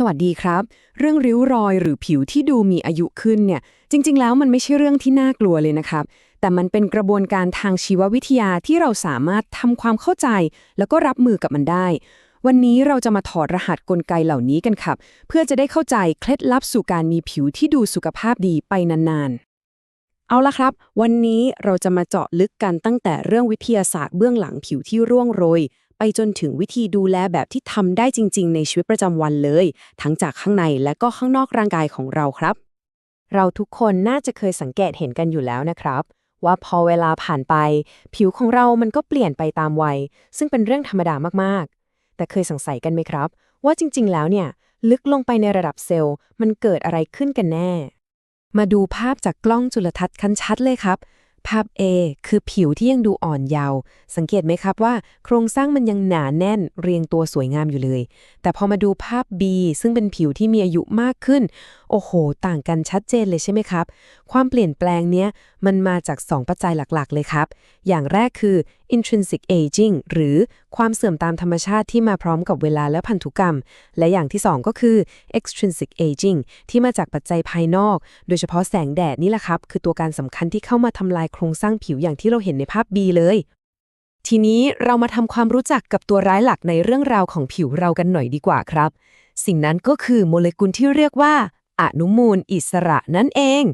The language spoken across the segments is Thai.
สวัสดีครับ เรื่องริ้วรอยหรือผิวที่ดูมีอายุขึ้นเนี่ย จริง ๆ แล้วมันไม่ใช่เรื่องที่น่ากลัวเลยนะครับ แต่มันเป็นกระบวนการทางชีววิทยาที่เราสามารถทำความเข้าใจ แล้วก็รับมือกับมันได้ วันนี้เราจะมาถอดรหัสกลไกเหล่านี้กันครับ เพื่อจะได้เข้าใจเคล็ดลับสู่การมีผิวที่ดูสุขภาพดีไปนานๆ เอาละครับ วันนี้เราจะมาเจาะลึกกันตั้งแต่เรื่องวิทยาศาสตร์เบื้องหลังผิวที่ร่วงโรย ไปจนถึงวิธีดูแลแบบที่ทำได้จริง ๆ ในชีวิตประจำวันเลย ทั้งจากข้างในและก็ข้างนอกร่างกายของเราครับ เราทุกคนน่าจะเคยสังเกตเห็นกันอยู่แล้วนะครับ ว่าพอเวลาผ่านไป ผิวของเรามันก็เปลี่ยนไปตามวัย ซึ่งเป็นเรื่องธรรมดามากๆ แต่เคยสงสัยกันไหมครับ ว่าจริง ๆ แล้วเนี่ย ลึกลงไปในระดับเซลล์ มันเกิดอะไรขึ้นกันแน่ มาดูภาพจากกล้องจุลทรรศน์คันชัดเลยครับ ภาพ A คือผิวที่ยังดูอ่อนเยาว์สังเกตไหมครับว่า โครงสร้างมันยังหนาแน่นเรียงตัวสวยงามอยู่เลย แต่พอมาดูภาพ B ซึ่งเป็นผิวที่มีอายุมากขึ้น โอ้โห ต่างกันชัดเจนเลยใช่ไหมครับ ความเปลี่ยนแปลงเนี้ยมันมาจาก 2 ปัจจัยหลักๆ เลยครับ อย่างแรกคือ intrinsic aging หรือความเสื่อมตามธรรมชาติที่มาพร้อมกับเวลาและพันธุกรรม และอย่างที่ 2 ก็คือ extrinsic aging ที่มาจากปัจจัยภายนอก โดยเฉพาะแสงแดดนี่แหละครับ คือตัวการสำคัญที่เข้ามาทำลายโครงสร้างผิวอย่างที่เราเห็นในภาพ B เลย ทีนี้เรามาทำความรู้จักกับตัวร้ายหลักในเรื่องราวของผิวเรากันหน่อยดีกว่าครับ สิ่งนั้นก็คือโมเลกุลที่เรียกว่าอนุมูลอิสระนั่นเอง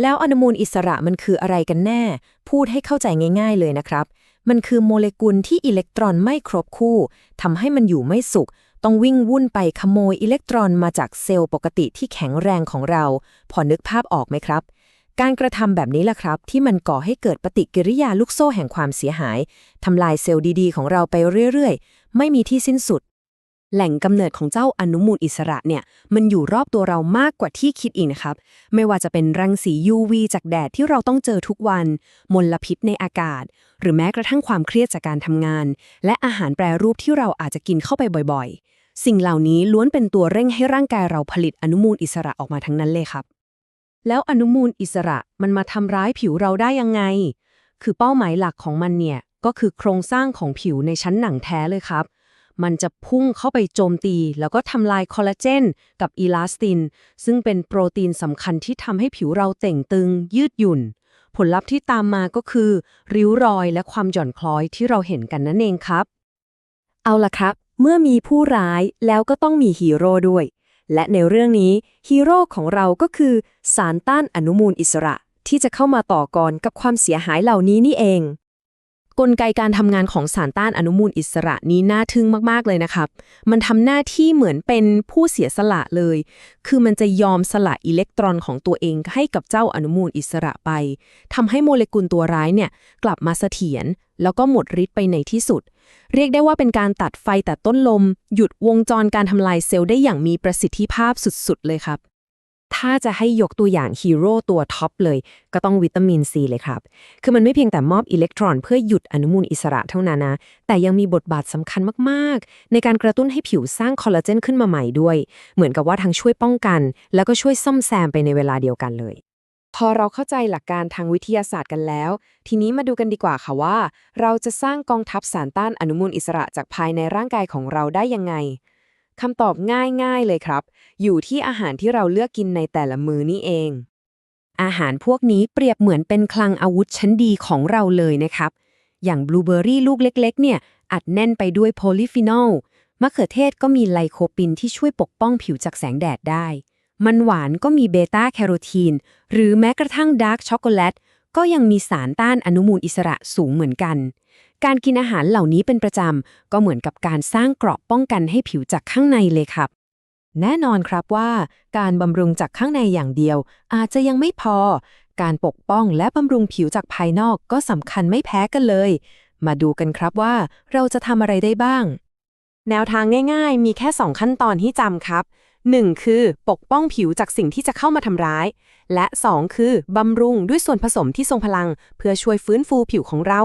แล้วอนุมูลอิสระมันคืออะไรกันแน่ พูดให้เข้าใจง่าย ๆ เลยนะครับ มันคือโมเลกุลที่อิเล็กตรอนไม่ครบคู่ทำให้มันอยู่ไม่สุข ต้องวิ่งวุ่นไปขโมยอิเล็กตรอนมาจากเซลล์ปกติที่แข็งแรงของเรา พอนึกภาพออกไหมครับ การกระทำแบบนี้แหละครับ ที่มันก่อให้เกิดปฏิกิริยาลูกโซ่แห่งความเสียหายทำลายเซลล์ดีๆ ของเราไปเรื่อยๆ ไม่มีที่สิ้นสุด แหล่งกำเนิดของเจ้าอนุมูลอิสระเนี่ยมันอยู่รอบตัวเรามากกว่าที่คิดอีกนะครับ ไม่ว่าจะเป็นรังสี UV จากแดดที่เราต้องเจอทุกวัน มลพิษในอากาศ หรือแม้กระทั่งความเครียดจากการทำงาน และอาหารแปรรูปที่เราอาจจะกินเข้าไปบ่อยๆ สิ่งเหล่านี้ล้วนเป็นตัวเร่งให้ร่างกายเราผลิตอนุมูลอิสระออกมาทั้งนั้นเลยครับ แล้วอนุมูลอิสระมันมาทำร้ายผิวเราได้ยังไง คือเป้าหมายหลักของมันเนี่ยก็คือโครงสร้างของผิวในชั้นหนังแท้เลยครับ มันจะพุ่งเข้าไปโจมตี แล้วก็ทำลายคอลลาเจนกับอีลาสติน ซึ่งเป็นโปรตีนสำคัญที่ทำให้ผิวเราเต่งตึง ยืดหยุ่น ผลลัพธ์ที่ตามมาก็คือ ริ้วรอยและความหย่อนคล้อยที่เราเห็นกันนั่นเองครับ เอาล่ะครับ เมื่อมีผู้ร้ายแล้วก็ต้องมีฮีโร่ด้วย และในเรื่องนี้ฮีโร่ของเราก็คือสารต้านอนุมูลอิสระที่จะเข้ามาต่อกรกับความเสียหายเหล่านี้นี่เอง กลไกการทำงานของสารต้านอนุมูลอิสระนี้น่าทึ่งมากๆเลยนะครับ มันทำหน้าที่เหมือนเป็นผู้เสียสละเลย คือมันจะยอมสละอิเล็กตรอนของตัวเองให้กับเจ้าอนุมูลอิสระไป ทำให้โมเลกุลตัวร้ายเนี่ยกลับมาเสถียรแล้วก็หมดฤทธิ์ไปในที่สุด เรียกได้ว่าเป็นการตัดไฟแต่ต้นลม หยุดวงจรการทำลายเซลล์ได้อย่างมีประสิทธิภาพสุดๆ เลยครับ ถ้าจะให้ยกตัวอย่างฮีโร่ตัวท็อปเลย ก็ต้องวิตามินซีเลยครับ คือมันไม่เพียงแต่มอบอิเล็กตรอนเพื่อหยุดอนุมูลอิสระเท่านั้นนะ แต่ยังมีบทบาทสำคัญมากๆ ในการกระตุ้นให้ผิวสร้างคอลลาเจนขึ้นมาใหม่ด้วย เหมือนกับว่าทั้งช่วยป้องกัน แล้วก็ช่วยซ่อมแซมไปในเวลาเดียวกันเลย พอเราเข้าใจหลักการทางวิทยาศาสตร์กันแล้ว ทีนี้มาดูกันดีกว่าค่ะว่า เราจะสร้างกองทัพสารต้านอนุมูลอิสระจากภายในร่างกายของเราได้ยังไง คำตอบง่ายๆเลยครับ อยู่ที่อาหารที่เราเลือกกินในแต่ละมื้อนี่เอง อาหารพวกนี้เปรียบเหมือนเป็นคลังอาวุธชั้นดีของเราเลยนะครับ อย่างบลูเบอร์รี่ลูกเล็ก ๆ เนี่ย อัดแน่นไปด้วยโพลีฟีนอลมะเขือเทศก็มีไลโคปินที่ช่วยปกป้องผิวจากแสงแดดได้ มันหวานก็มีเบต้าแคโรทีน หรือแม้กระทั่งดาร์กช็อกโกแลตก็ยังมีสารต้านอนุมูลอิสระสูงเหมือนกัน การกินอาหารเหล่านี้เป็นประจำ ก็เหมือนกับการสร้างเกราะป้องกันให้ผิวจากข้างในเลยครับ แน่นอนครับว่า การบำรุงจากข้างในอย่างเดียว อาจจะยังไม่พอ การปกป้องและบำรุงผิวจากภายนอกก็สำคัญไม่แพ้กันเลย มาดูกันครับว่า เราจะทำอะไรได้บ้าง แนวทางง่ายๆ มีแค่ 2 ขั้นตอนที่จำครับ 1. คือปกป้องผิวจากสิ่งที่จะเข้ามาทำร้าย และ 2. คือบำรุงด้วยส่วนผสมที่ทรงพลัง เพื่อช่วยฟื้นฟูผิวของเรา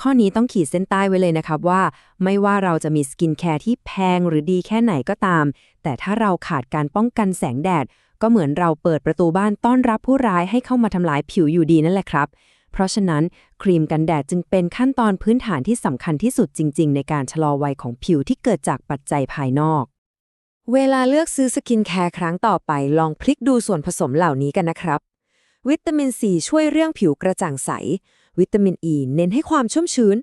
ข้อนี้ต้องขีดเส้นใต้ไว้เลยนะครับว่า ไม่ว่าเราจะมีสกินแคร์ที่แพงหรือดีแค่ไหนก็ตาม แต่ถ้าเราขาดการป้องกันแสงแดด ก็เหมือนเราเปิดประตูบ้านต้อนรับผู้ร้ายให้เข้ามาทำลายผิวอยู่ดีนั่นแหละครับ เพราะฉะนั้นครีมกันแดดจึงเป็นขั้นตอนพื้นฐานที่สำคัญที่สุดจริง ๆ ในการชะลอวัยของผิวที่เกิดจากปัจจัยภายนอก เวลาเลือกซื้อสกินแคร์ครั้งต่อไป ลองพลิกดูส่วนผสมเหล่านี้กันนะครับ วิตามินซีช่วยเรื่องผิวกระจ่างใส วิตามินอ e ีเน้นให้ความชุ่มชื้น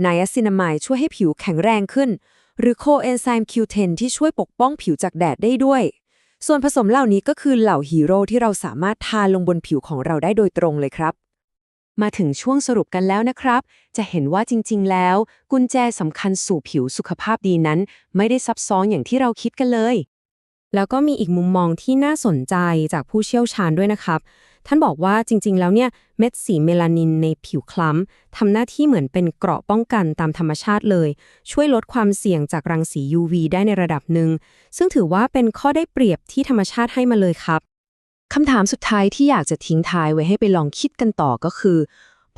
ไนอาซินามายช่วยให้ผิวแข็งแรงขึ้น หรือโคเอนไซม์ Q10 ที่ช่วยปกป้องผิวจากแดดได้ด้วย ส่วนผสมเหล่านี้ก็คือเหล่าฮีโร่ที่เราสามารถทาลงบนผิวของเราได้โดยตรงเลยครับ มาถึงช่วงสรุปกันแล้วนะครับ จะเห็นว่าจริง ๆ แล้ว กุญแจสำคัญสู่ผิวสุขภาพดีนั้น ไม่ได้ซับซ้อนอย่างที่เราคิดกันเลย แล้วก็มีอีกมุมมองที่น่าสนใจจากผู้เชี่ยวชาญด้วยนะครับ ท่านบอกว่าจริง ๆ แล้วเนี่ยเม็ดสีเมลานินในผิวคล้ำทำหน้าที่เหมือนเป็นเกราะป้องกันตามธรรมชาติเลย ช่วยลดความเสี่ยงจากรังสี UV ได้ในระดับหนึ่ง ซึ่งถือว่าเป็นข้อได้เปรียบที่ธรรมชาติให้มาเลยครับคำถามสุดท้ายที่อยากจะทิ้งท้ายไว้ให้ไปลองคิดกันต่อก็คือ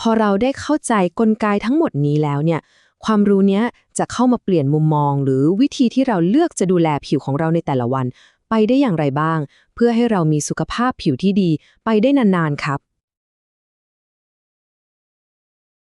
พอเราได้เข้าใจกลไกทั้งหมดนี้แล้วเนี่ยความรู้เนี้ยจะเข้ามาเปลี่ยนมุมมอง หรือวิธีที่เราเลือกจะดูแลผิวของเราในแต่ละวัน ไปได้อย่างไรบ้าง เพื่อให้เรามีสุขภาพผิวที่ดี ไปได้นานๆครับ